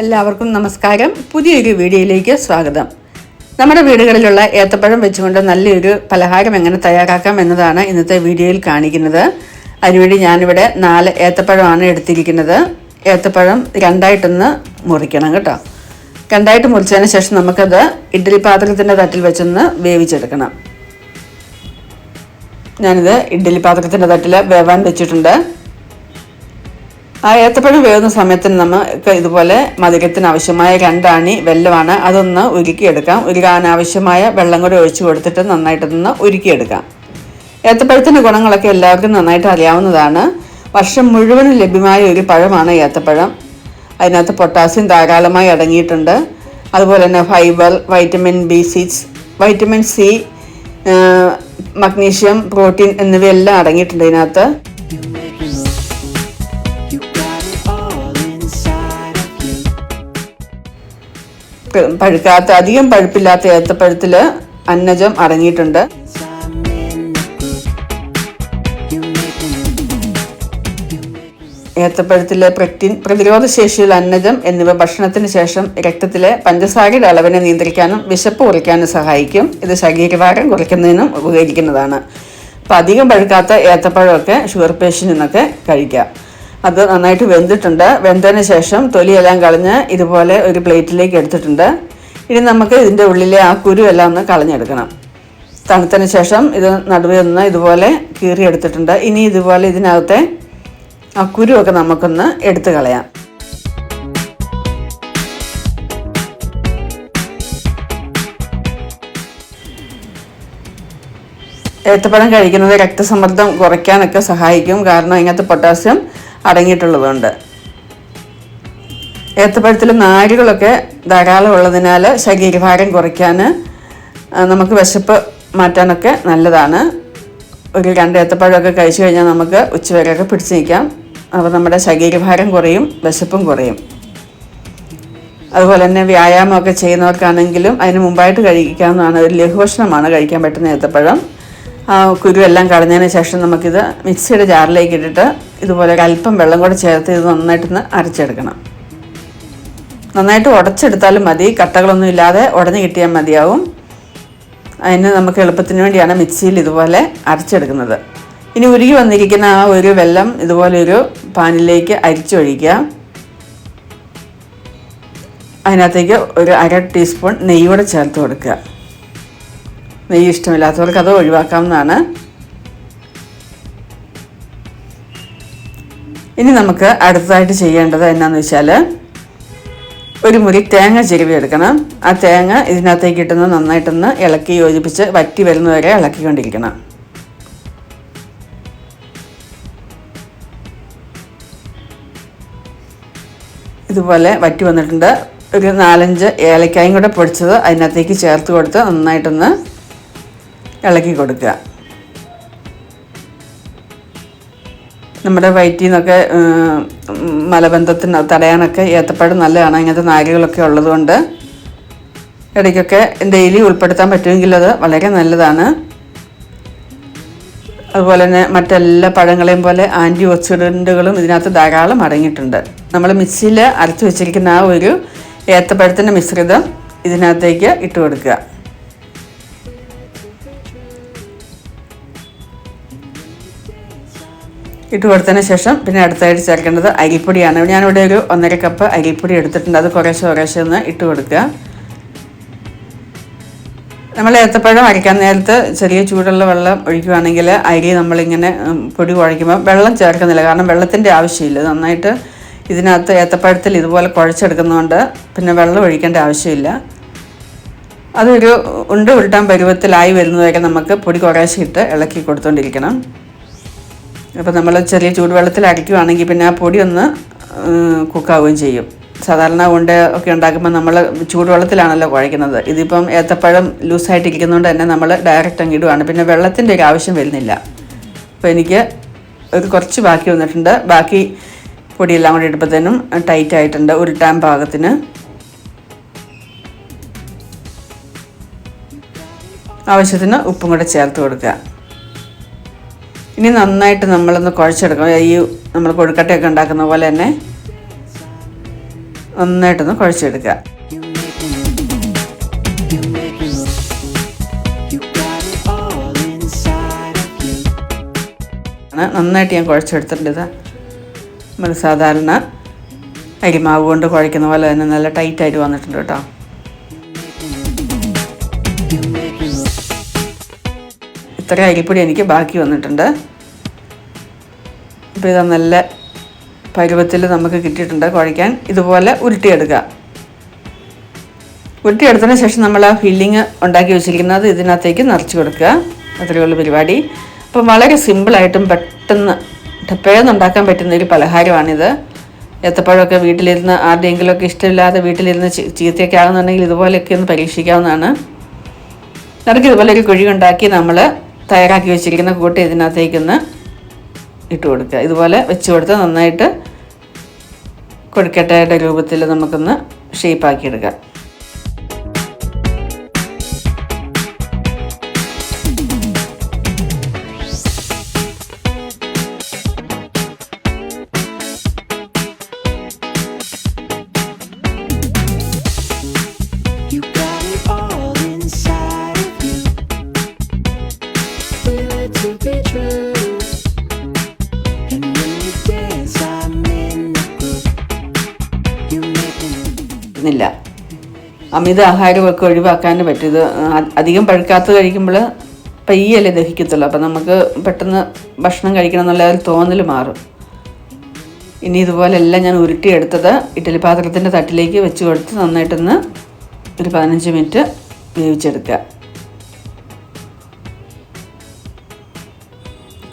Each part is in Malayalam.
എല്ലാവർക്കും നമസ്കാരം. പുതിയൊരു വീഡിയോയിലേക്ക് സ്വാഗതം. നമ്മുടെ വീടുകളിലുള്ള ഏത്തപ്പഴം വെച്ചുകൊണ്ട് നല്ലൊരു പലഹാരം എങ്ങനെ തയ്യാറാക്കാം എന്നതാണ് ഇന്നത്തെ വീഡിയോയിൽ കാണിക്കുന്നത്. അതിനുവേണ്ടി ഞാനിവിടെ നാല് ഏത്തപ്പഴമാണ് എടുത്തിരിക്കുന്നത്. ഏത്തപ്പഴം രണ്ടായിട്ടൊന്ന് മുറിക്കണം കേട്ടോ. രണ്ടായിട്ട് മുറിച്ചതിന് ശേഷം നമുക്കത് ഇഡ്ഡലി പാത്രത്തിന്റെ തട്ടിൽ വെച്ചൊന്ന് വേവിച്ചെടുക്കണം. ഞാനിത് ഇഡ്ഡലി പാത്രത്തിന്റെ തട്ടിൽ വേവാൻ വെച്ചിട്ടുണ്ട്. ആ ഏത്തപ്പഴം വേവുന്ന സമയത്തിന് നമുക്ക് ഇതുപോലെ മധുരത്തിന് ആവശ്യമായ രണ്ടാണി വെല്ലമാണ് അതൊന്ന് ഉരുക്കിയെടുക്കാം. ഉരുകാൻ ആവശ്യമായ വെള്ളം കൂടി ഒഴിച്ചു കൊടുത്തിട്ട് നന്നായിട്ടൊന്ന് ഉരുക്കിയെടുക്കാം. ഏത്തപ്പഴത്തിന്റെ ഗുണങ്ങളൊക്കെ എല്ലാവർക്കും നന്നായിട്ട് അറിയാവുന്നതാണ്. വർഷം മുഴുവനും ലഭ്യമായ ഒരു പഴമാണ് ഏത്തപ്പഴം. അതിനകത്ത് പൊട്ടാസ്യം ധാരാളമായി അടങ്ങിയിട്ടുണ്ട്. അതുപോലെ തന്നെ fibre vitamin B six vitamin C magnesium protein എന്നിവയെല്ലാം അടങ്ങിയിട്ടുണ്ട് ഇതിനകത്ത്. പഴുക്കാത്ത അധികം പഴുപ്പില്ലാത്ത ഏത്തപ്പഴത്തിൽ അന്നജം അടങ്ങിയിട്ടുണ്ട്. ഏത്തപ്പഴത്തിലെ പ്രക്റ്റിൻ പ്രതിരോധ ശേഷിയുള്ള അന്നജം എന്നിവ ഭക്ഷണത്തിന് ശേഷം രക്തത്തിലെ പഞ്ചസാരയുടെ അളവിനെ നിയന്ത്രിക്കാനും വിശപ്പ് കുറയ്ക്കാനും സഹായിക്കും. ഇത് ശരീരഭാരം കുറയ്ക്കുന്നതിനും ഉപകരിക്കുന്നതാണ്. അപ്പം അധികം പഴുക്കാത്ത ഏത്തപ്പഴമൊക്കെ ഷുഗർ പേഷ്യന്റിനൊക്കെ കഴിക്കാം. അത് നന്നായിട്ട് വെന്തിട്ടുണ്ട്. വെന്തതിന് ശേഷം തൊലിയെല്ലാം കളഞ്ഞ് ഇതുപോലെ ഒരു പ്ലേറ്റിലേക്ക് എടുത്തിട്ടുണ്ട്. ഇനി നമുക്ക് ഇതിന്റെ ഉള്ളിലെ ആ കുരു എല്ലാം ഒന്ന് കളഞ്ഞെടുക്കണം. തണുത്തതിന് ശേഷം ഇത് നടുവേ നിന്ന് ഇതുപോലെ കീറിയെടുത്തിട്ടുണ്ട്. ഇനി ഇതുപോലെ ഇതിനകത്തെ ആ കുരുവൊക്കെ നമുക്കൊന്ന് എടുത്തു കളയാം. ഏത്തപ്പഴം കഴിക്കുന്നത് രക്തസമ്മർദ്ദം കുറയ്ക്കാനൊക്കെ സഹായിക്കും. കാരണം ഇതിനകത്ത് പൊട്ടാസ്യം അടങ്ങിയിട്ടുള്ളതുകൊണ്ട് ഏത്തപ്പഴത്തിൽ നാരുകളൊക്കെ ധാരാളം ഉള്ളതിനാൽ ശരീരഭാരം കുറയ്ക്കാൻ നമുക്ക് വിശപ്പ് മാറ്റാനൊക്കെ നല്ലതാണ്. ഒരു രണ്ട് ഏത്തപ്പഴമൊക്കെ കഴിച്ചു കഴിഞ്ഞാൽ നമുക്ക് ഉച്ചവരെയൊക്കെ പിടിച്ചു നിൽക്കാം. അപ്പോൾ നമ്മുടെ ശരീരഭാരം കുറയും വിശപ്പും കുറയും. അതുപോലെ തന്നെ വ്യായാമമൊക്കെ ചെയ്യുന്നവർക്കാണെങ്കിലും അതിന് മുമ്പായിട്ട് കഴിക്കാവുന്നതാണ്. ഒരു ലഘുഭക്ഷണമാണ് കഴിക്കാൻ പറ്റുന്ന ഏത്തപ്പഴം. ആ കുരു എല്ലാം കളഞ്ഞതിന് ശേഷം നമുക്കിത് മിക്സിയുടെ ജാറിലേക്ക് ഇട്ടിട്ട് ഇതുപോലെ അല്പം വെള്ളം കൂടെ ചേർത്ത് ഇത് നന്നായിട്ടൊന്ന് അരച്ചെടുക്കണം. നന്നായിട്ട് ഉടച്ചെടുത്താലും മതി കട്ടകളൊന്നും ഇല്ലാതെ ഉടഞ്ഞു കിട്ടിയാൽ മതിയാവും. അതിന് നമുക്ക് എളുപ്പത്തിന് വേണ്ടിയാണ് മിക്സിയിൽ ഇതുപോലെ അരച്ചെടുക്കുന്നത്. ഇനി ഉരുകി വന്നിരിക്കുന്ന ആ ഒരു വെള്ളം ഇതുപോലെ ഒരു പാനിലേക്ക് അരിച്ചൊഴിക്കുക. അതിനകത്തേക്ക് ഒരു അര ടീസ്പൂൺ നെയ്യോടെ ചേർത്ത് കൊടുക്കുക. നെയ്യ് ഇഷ്ടമില്ലാത്തവർക്ക് അത് ഒഴിവാക്കാവുന്നതാണ്. ഇനി നമുക്ക് അടുത്തതായിട്ട് ചെയ്യേണ്ടത് എന്നാന്ന് വെച്ചാൽ ഒരു മുറി തേങ്ങ ചിരവി എടുക്കണം. ആ തേങ്ങ ഇതിനകത്തേക്ക് ഇട്ടുന്ന നന്നായിട്ടൊന്ന് ഇളക്കി യോജിപ്പിച്ച് വറ്റി വരുന്നവരെ ഇളക്കിക്കൊണ്ടിരിക്കണം. ഇതുപോലെ വറ്റി വന്നിട്ടുണ്ട്. ഒരു നാലഞ്ച് ഏലക്കായും കൂടെ പൊടിച്ചത് അതിനകത്തേക്ക് ചേർത്ത് കൊടുത്ത് നന്നായിട്ടൊന്ന് ഇളക്കി കൊടുക്കുക. നമ്മുടെ വയറ്റിൽ നിന്നൊക്കെ മലബന്ധത്തിന് തടയാനൊക്കെ ഏത്തപ്പഴം നല്ലതാണ്. ഇങ്ങനത്തെ നാരുകളൊക്കെ ഉള്ളതുകൊണ്ട് ഇടയ്ക്കൊക്കെ ഡെയിലി ഉൾപ്പെടുത്താൻ പറ്റുമെങ്കിൽ അത് വളരെ നല്ലതാണ്. അതുപോലെ തന്നെ മറ്റെല്ലാ പഴങ്ങളെയും പോലെ ആന്റി ഓക്സിഡന്റുകളും ഇതിനകത്ത് ധാരാളം അടങ്ങിയിട്ടുണ്ട്. നമ്മൾ മിക്സിയിൽ അരച്ച് വെച്ചിരിക്കുന്ന ആ ഒരു ഏത്തപ്പഴത്തിന്റെ മിശ്രിതം ഇതിനകത്തേക്ക് ഇട്ട് കൊടുക്കുക. ഇട്ട് കൊടുത്തതിന് ശേഷം പിന്നെ അടുത്തായിട്ട് ചേർക്കേണ്ടത് അരിപ്പൊടിയാണ്. ഞാനിവിടെ ഒരു ഒന്നര കപ്പ് അരിപ്പൊടി എടുത്തിട്ടുണ്ട്. അത് കുറേശ്ശെ കുറേശ്ശെ ഒന്ന് ഇട്ട് കൊടുക്കുക നമ്മൾ ഏത്തപ്പഴം അരയ്ക്കാൻ നേരത്ത് ചെറിയ ചൂടുള്ള വെള്ളം ഒഴിക്കുകയാണെങ്കിൽ അരി നമ്മളിങ്ങനെ പൊടി കുഴയ്ക്കുമ്പോൾ വെള്ളം ചേർക്കുന്നില്ല. കാരണം വെള്ളത്തിന്റെ ആവശ്യമില്ല. നന്നായിട്ട് ഇതിനകത്ത് ഏത്തപ്പഴത്തിൽ ഇതുപോലെ കുഴച്ചെടുക്കുന്നതുകൊണ്ട് പിന്നെ വെള്ളം ഒഴിക്കേണ്ട ആവശ്യമില്ല. അതൊരു ഉണ്ട ഉരുട്ടാൻ പരുവത്തിലായി വരുന്നതൊക്കെ നമുക്ക് പൊടി കുറേശ്ശെ ഇട്ട് ഇളക്കി കൊടുത്തുകൊണ്ടിരിക്കണം അപ്പോൾ നമ്മൾ ചെറിയ ചൂടുവെള്ളത്തിൽ അരയ്ക്കുകയാണെങ്കിൽ പിന്നെ ആ പൊടി ഒന്ന് കുക്കാവുകയും ചെയ്യും. സാധാരണ കൊണ്ട് ഒക്കെ ഉണ്ടാക്കുമ്പോൾ നമ്മൾ ചൂടുവെള്ളത്തിലാണല്ലോ കുഴയ്ക്കുന്നത്. ഇതിപ്പം ഏത്തപ്പഴം ലൂസായിട്ട് ഇരിക്കുന്നതുകൊണ്ട് തന്നെ നമ്മൾ ഡയറക്റ്റ് അങ്ങ് ഇടുവാണ്. പിന്നെ വെള്ളത്തിന്റെ ഒരു ആവശ്യം വരുന്നില്ല. അപ്പോൾ എനിക്ക് ഒരു കുറച്ച് ബാക്കി വന്നിട്ടുണ്ട്. ബാക്കി പൊടിയെല്ലാം കൂടി ഇടുമ്പോഴത്തേനും ടൈറ്റ് ആയിട്ടുണ്ട് ഉരുട്ടാൻ പാകത്തിന്. ആവശ്യത്തിന് ഉപ്പും കൂടെ ചേർത്ത് കൊടുക്കുക. ഇനി നന്നായിട്ട് നമ്മളൊന്ന് കുഴച്ചെടുക്കണം. ഈ നമ്മൾ കൊഴുക്കട്ടയൊക്കെ ഉണ്ടാക്കുന്ന പോലെ തന്നെ നന്നായിട്ടൊന്ന് കുഴച്ചെടുക്കുക. നന്നായിട്ട് ഞാൻ കുഴച്ചെടുത്തിട്ടുണ്ട് ഇതാ. നമ്മൾ സാധാരണ അരിമാവ് കൊണ്ട് കുഴയ്ക്കുന്ന പോലെ തന്നെ നല്ല ടൈറ്റായിട്ട് വന്നിട്ടുണ്ട് കേട്ടോ. ഇത്ര അരിപ്പൊടി എനിക്ക് ബാക്കി വന്നിട്ടുണ്ട്. അപ്പോൾ ഇത് നല്ല പരുവത്തിൽ നമുക്ക് കിട്ടിയിട്ടുണ്ട് കുഴയ്ക്കാൻ. ഇതുപോലെ ഉരുട്ടിയെടുക്കുക. ഉരുട്ടിയെടുത്തതിന് ശേഷം നമ്മൾ ആ ഫില്ലിങ് ഉണ്ടാക്കി വെച്ചിരിക്കുന്നത് ഇതിനകത്തേക്ക് നിറച്ച് കൊടുക്കുക. അത്രയേ ഉള്ളൂ പരിപാടി. അപ്പം വളരെ സിമ്പിളായിട്ടും പെട്ടെന്ന് പെട്ടെന്ന് ഉണ്ടാക്കാൻ പറ്റുന്ന ഒരു പലഹാരമാണിത്. ഏത്തപ്പഴമൊക്കെ വീട്ടിലിരുന്ന് ആരുടെയെങ്കിലുമൊക്കെ ഇഷ്ടമില്ലാതെ വീട്ടിലിരുന്ന് ചീത്തയൊക്കെ ആകുന്നുണ്ടെങ്കിൽ ഇതുപോലെയൊക്കെ ഒന്ന് പരീക്ഷിക്കാവുന്നതാണ്. നിനക്ക് ഇതുപോലെ ഒരു കുഴി ഉണ്ടാക്കി നമ്മൾ തയ്യാറാക്കി വെച്ചിരിക്കുന്ന കൂട്ട് ഇതിനകത്തേക്കൊന്ന് ഇട്ട് കൊടുക്കുക. ഇതുപോലെ വെച്ച് കൊടുത്ത് നന്നായിട്ട് കൊടുക്കട്ടയുടെ രൂപത്തിൽ നമുക്കൊന്ന് ഷേപ്പാക്കി ഇല്ല അമിത ആഹാരമൊക്കെ ഒഴിവാക്കാൻ പറ്റും ഇത് അധികം പഴുക്കാത്ത കഴിക്കുമ്പോൾ പയ്യല്ലേ ദഹിക്കത്തുള്ളൂ. അപ്പം നമുക്ക് പെട്ടെന്ന് ഭക്ഷണം കഴിക്കണം എന്നുള്ള തോന്നൽ മാറും. ഇനി ഇതുപോലെ എല്ലാം ഞാൻ ഉരുട്ടിയെടുത്തത് ഇഡ്ഡലി പാത്രത്തിന്റെ തട്ടിലേക്ക് വെച്ച് കൊടുത്ത് നന്നായിട്ടൊന്ന് ഒരു പതിനഞ്ച് മിനിറ്റ് വേവിച്ചെടുക്കുക.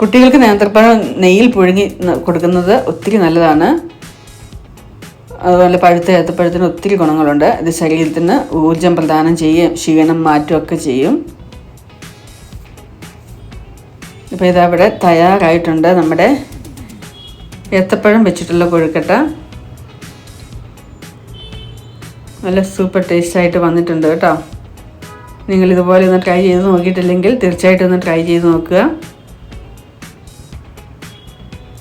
കുട്ടികൾക്ക് നേന്ത്രപ്പഴം നെയ്യിൽ പുഴുങ്ങി കൊടുക്കുന്നത് ഒത്തിരി നല്ലതാണ്. അതുപോലെ പഴുത്ത ഏത്തപ്പഴത്തിന് ഒത്തിരി ഗുണങ്ങളുണ്ട്. ഇത് ശരീരത്തിന് ഊർജം പ്രദാനം ചെയ്യും ക്ഷീണം മാറ്റുമൊക്കെ ചെയ്യും. ഇപ്പോൾ ഇതവിടെ തയ്യാറായിട്ടുണ്ട് നമ്മുടെ ഏത്തപ്പഴം വെച്ചിട്ടുള്ള കൊഴുക്കട്ട. നല്ല സൂപ്പർ ടേസ്റ്റായിട്ട് വന്നിട്ടുണ്ട് കേട്ടോ. നിങ്ങൾ ഇതുപോലെ ഒന്ന് ട്രൈ ചെയ്ത് നോക്കിയിട്ടില്ലെങ്കിൽ തീർച്ചയായിട്ടും ഒന്ന് ട്രൈ ചെയ്ത് നോക്കുക.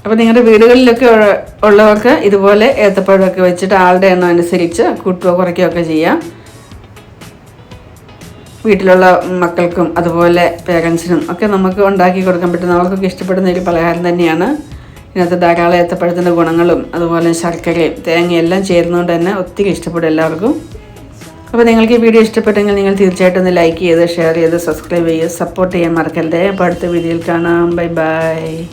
അപ്പോൾ നിങ്ങളുടെ വീടുകളിലൊക്കെ ഉള്ള- ഉള്ളവർക്ക് ഇതുപോലെ ഏത്തപ്പഴമൊക്കെ വെച്ചിട്ട് ആളുടെ എണ്ണം അനുസരിച്ച് കൂട്ടുകയോ കുറയ്ക്കുകയോ ഒക്കെ ചെയ്യാം. വീട്ടിലുള്ള മക്കൾക്കും അതുപോലെ പേരൻസിനും ഒക്കെ നമുക്ക് ഉണ്ടാക്കി കൊടുക്കാൻ പറ്റുന്ന അവർക്കൊക്കെ ഇഷ്ടപ്പെടുന്ന ഒരു പലഹാരം തന്നെയാണ്. ഇതിനകത്ത് ധാരാളം ഏത്തപ്പഴത്തിന്റെ ഗുണങ്ങളും അതുപോലെ ശർക്കരയും തേങ്ങയും എല്ലാം ചേരുന്നതുകൊണ്ട് തന്നെ ഒത്തിരി ഇഷ്ടപ്പെടും എല്ലാവർക്കും. അപ്പോൾ നിങ്ങൾക്ക് ഈ വീഡിയോ ഇഷ്ടപ്പെട്ടെങ്കിൽ നിങ്ങൾ തീർച്ചയായിട്ടും ഒന്ന് ലൈക്ക് ചെയ്ത് ഷെയർ ചെയ്ത് സബ്സ്ക്രൈബ് ചെയ്യുക സപ്പോർട്ട് ചെയ്യാൻ മറക്കല്ലേ അപ്പോൾ അടുത്ത വീഡിയോയിൽ കാണാം. Bye bye